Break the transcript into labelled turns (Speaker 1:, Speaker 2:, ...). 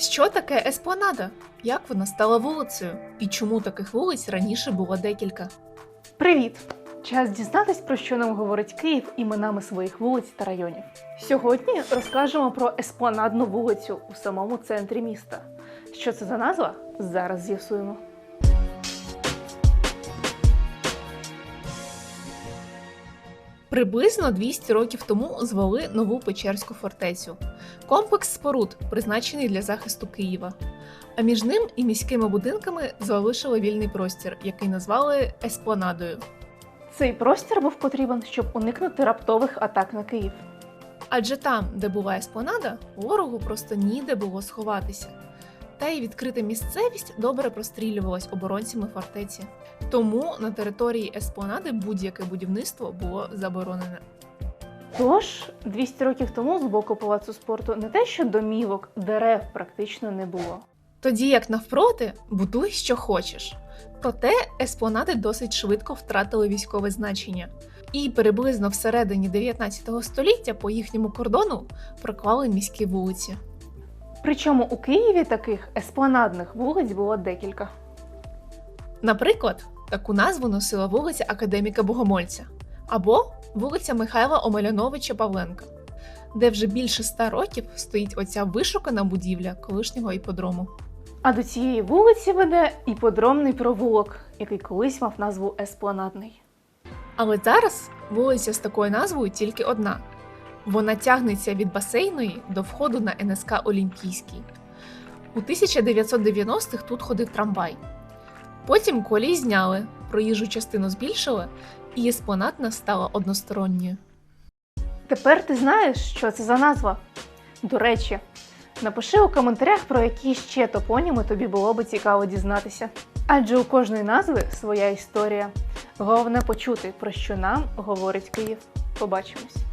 Speaker 1: Що таке еспланада? Як вона стала вулицею? І чому таких вулиць раніше було декілька?
Speaker 2: Привіт! Час дізнатись, про що нам говорить Київ іменами своїх вулиць та районів. Сьогодні розкажемо про еспланадну вулицю у самому центрі міста. Що це за назва? Зараз з'ясуємо.
Speaker 1: Приблизно 200 років тому звели нову Печерську фортецю. Комплекс споруд, призначений для захисту Києва. А між ним і міськими будинками залишили вільний простір, який назвали еспланадою.
Speaker 2: Цей простір був потрібен, щоб уникнути раптових атак на Київ.
Speaker 1: Адже там, де була еспланада, ворогу просто ніде було сховатися. Та й відкрита місцевість добре прострілювалась оборонцями фортеці. Тому на території еспланади будь-яке будівництво було заборонене.
Speaker 2: Тож 200 років тому з боку палацу спорту не те, що домівок, дерев практично не було.
Speaker 1: Тоді як навпроти, будуй що хочеш. Проте еспланади досить швидко втратили військове значення, і приблизно всередині 19 століття по їхньому кордону проклали міські вулиці.
Speaker 2: Причому у Києві таких еспланадних вулиць було декілька.
Speaker 1: Наприклад, таку назву носила вулиця Академіка Богомольця або вулиця Михайла Омеляновича Павленка, де вже більше ста років стоїть оця вишукана будівля колишнього іподрому.
Speaker 2: А до цієї вулиці веде іподромний провулок, який колись мав назву Еспланадний.
Speaker 1: Але зараз вулиця з такою назвою тільки одна. Вона тягнеться від басейної до входу на НСК Олімпійський. У 1990-х тут ходив трамвай. Потім колії зняли, проїжджу частину збільшили, і еспланадна стала односторонньою.
Speaker 2: Тепер ти знаєш, що це за назва. До речі, напиши у коментарях, про які ще топоніми тобі було би цікаво дізнатися. Адже у кожної назви своя історія. Головне почути, про що нам говорить Київ. Побачимось!